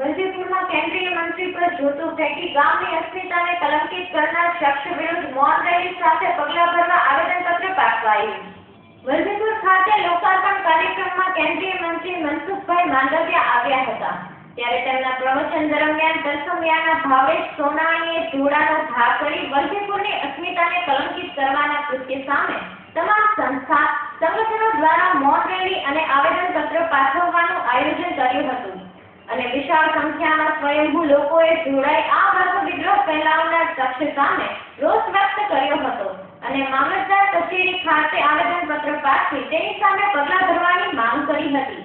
વલભીપુરમાં કેન્દ્રીય મંત્રી પર જોતું ફેંકી ગામની અસ્મિતાને કલંકિત કરનાર શખ્સ વિરુદ્ધ મૌન રેલી સાથે પગલાં ભરવા આવેદનપત્ર પાઠવાયું. વલભીપુર ખાતે લોકાર્પણ કાર્યક્રમમાં કેન્દ્રીય મંત્રી મનસુખભાઈ માંડવિયા આવ્યા હતા. ત્યારે તેમના પ્રવચન દરમિયાન દર્શમિયાના ભાવેશ સોનાણીએ જોડાનો ભાગ કરી વલભીપુરની અસ્મિતાને કલંકિત કરવાના કૃત્ય સામે તમામ સંસ્થા, સંગઠનો દ્વારા મૌન રેલી અને આવેદનપત્ર પાઠવવાનું આયોજન કર્યું વિશાળ સંખ્યામાં સ્વયંભૂ લોકોએ જોડાઈ આ વર્ગ વિદ્રોહ ફેલાવનાર શખ્સ સામે રોષ વ્યક્ત કર્યો હતો. અને મામલતદાર કચેરી ખાતે આવેદનપત્ર પાઠવી તેની સામે પગલાં ભરવાની માંગ કરી હતી.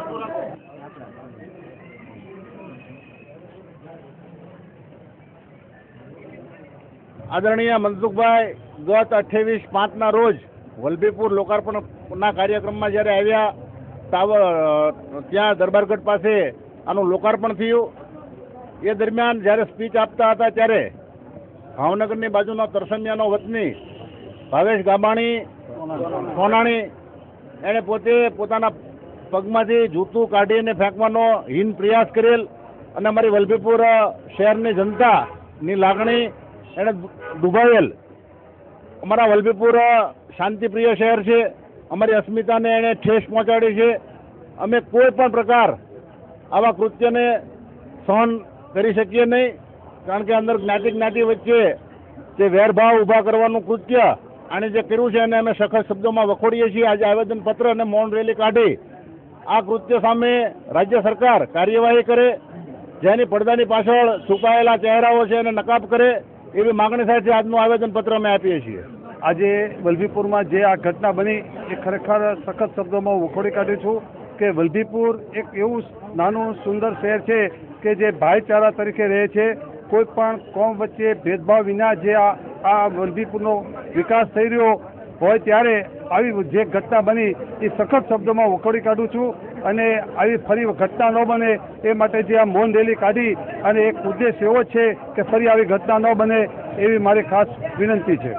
આદરણીય મનસુખભાઈ, ગત અઠ્યાવીસ પાંચના રોજ વલભીપુર લોકાર્પણના કાર્યક્રમમાં જ્યારે આવ્યા, તાવ ત્યાં દરબારગઢ પાસે આનું લોકાર્પણ થયું. એ દરમિયાન જ્યારે સ્પીચ આપતા હતા ત્યારે ભાવનગરની બાજુના તરસમિયાનો વતની ભાવેશ ગાબાણી, સોનાણી એણે પોતે પોતાના પગમાંથી જૂતું કાઢીને ફેંકવાનો હીન પ્રયાસ કરેલ અને અમારી વલભીપુર શહેરની જનતાની લાગણી એણે દુભાવેલ અમારા વલભીપુર શાંતિપ્રિય શહેર છે. અમારી અસ્મિતાને એણે ઠેસ પહોંચાડી છે. અમે કોઈ પણ પ્રકાર આવા કૃત્યને સહન કરી શકીએ નહીં. કારણ કે અંદર જ્ઞાતિ જ્ઞાતિ વચ્ચે જે વેરભાવ ઊભા કરવાનું કૃત્ય આણે જે કર્યું છે એને અમે સખત શબ્દોમાં વખોડીએ છીએ. આજે આવેદનપત્ર અને મૌન રેલી કાઢી આ કૃત્ય સામે રાજ્ય સરકાર કાર્યવાહી કરે, જેની પડદાની પાછળ છુપાયેલા ચહેરાઓ છે એને નકાબ કરે એવી માગણી સાથે આજનું આવેદનપત્ર અમે આપીએ છીએ. આજે વલભીપુરમાં જે આ ઘટના બની, એ ખરેખર સખત શબ્દોમાં વખોડી કાઢું છું કે વલભીપુર એક એવું નાનું, સુંદર શહેર છે કે જે ભાઈચારા તરીકે રહે છે. કોઈ પણ કોમ વચ્ચે ભેદભાવ વિના જે આ આ વલભીપુરનો વિકાસ થઈ રહ્યો હોય ત્યારે આવી જે ઘટના બની, એ સખત શબ્દોમાં વખોડી કાઢું છું. અને આવી ફરી ઘટના ન બને એ માટે જે આ મૌન રેલી કાઢી અને એક ઉદ્દેશ એવો છે કે ફરી આવી ઘટના ન બને એવી મારી ખાસ વિનંતી છે.